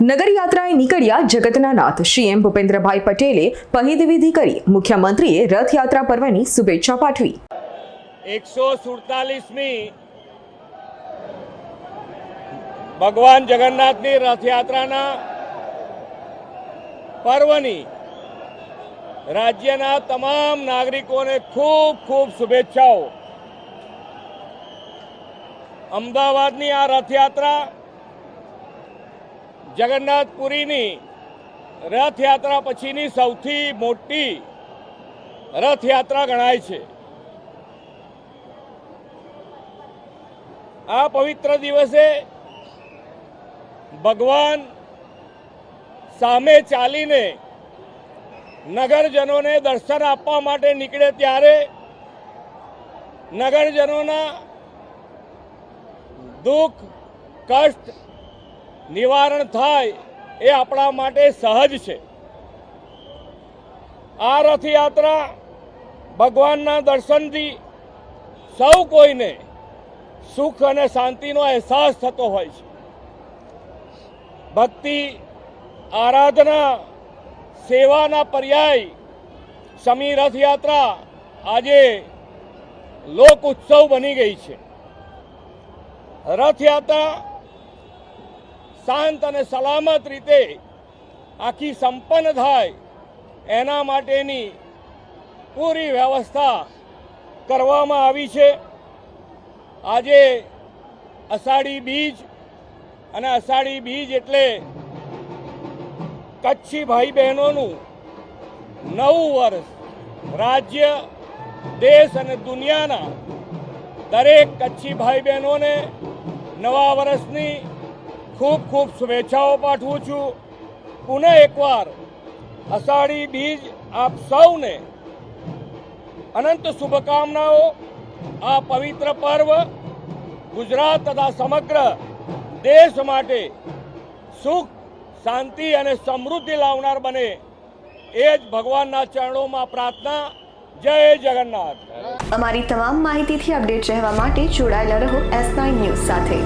નગરયાત્રાએ નીકળ્યા જગતના નાથ. સીએમ ભૂપેન્દ્રભાઈ પટેલે પહિદ વિધિ કરી મુખ્યમંત્રીએ રથયાત્રા પર્વની શુભેચ્છા પાઠવી. એકસો સુડતાલીસમી ભગવાન જગન્નાથની રથયાત્રાના પર્વની રાજ્યના તમામ નાગરિકોને ખૂબ ખૂબ શુભેચ્છાઓ. અમદાવાદની આ રથયાત્રા જગન્નાથપુરીની રથયાત્રા પછીની સૌથી મોટી રથયાત્રા ગણાય છે. આ પવિત્ર દિવસે ભગવાન સામે ચાલીને નગરજનોને દર્શન આપવા માટે નીકળે ત્યારે નગરજનોના દુઃખ, કષ્ટ નિવારણ થાય એ આપણા માટે સહજ છે. આ રથયાત્રા ભગવાનના દર્શનથી સૌ કોઈને સુખ અને શાંતિનો અહેસાસ થતો હોય છે. ભક્તિ, આરાધના, સેવાના પર્યાય, સમી રથયાત્રા આજે લોક ઉત્સવ બની ગઈ છે. રથયાત્રા શાંત અને સલામત રીતે આખી સંપન્ન થાય એના માટેની પૂરી વ્યવસ્થા કરવામાં આવી છે. આજે અષાઢી બીજ અને અષાઢી બીજ એટલે કચ્છી ભાઈ બહેનોનું નવું વર્ષ. રાજ્ય, દેશ અને દુનિયાના દરેક કચ્છી ભાઈ બહેનોને નવા વર્ષની ખૂબ ખૂબ શુભેચ્છાઓ પાઠવું છું. પુનઃ એકવાર અષાઢી બીજ આપ સૌને અનંત શુભકામનાઓ. આ પવિત્ર પર્વ ગુજરાત તથા સમગ્ર દેશ માટે સુખ, શાંતિ અને સમૃદ્ધિ લાવનાર બને. એ જ ભગવાનના ચરણોમાં પ્રાર્થના. જય જગન્નાથ. અમારી તમામ માહિતીથી અપડેટ રહેવા માટે જોડાયેલા રહો એસ નાઇન ન્યૂઝ સાથે.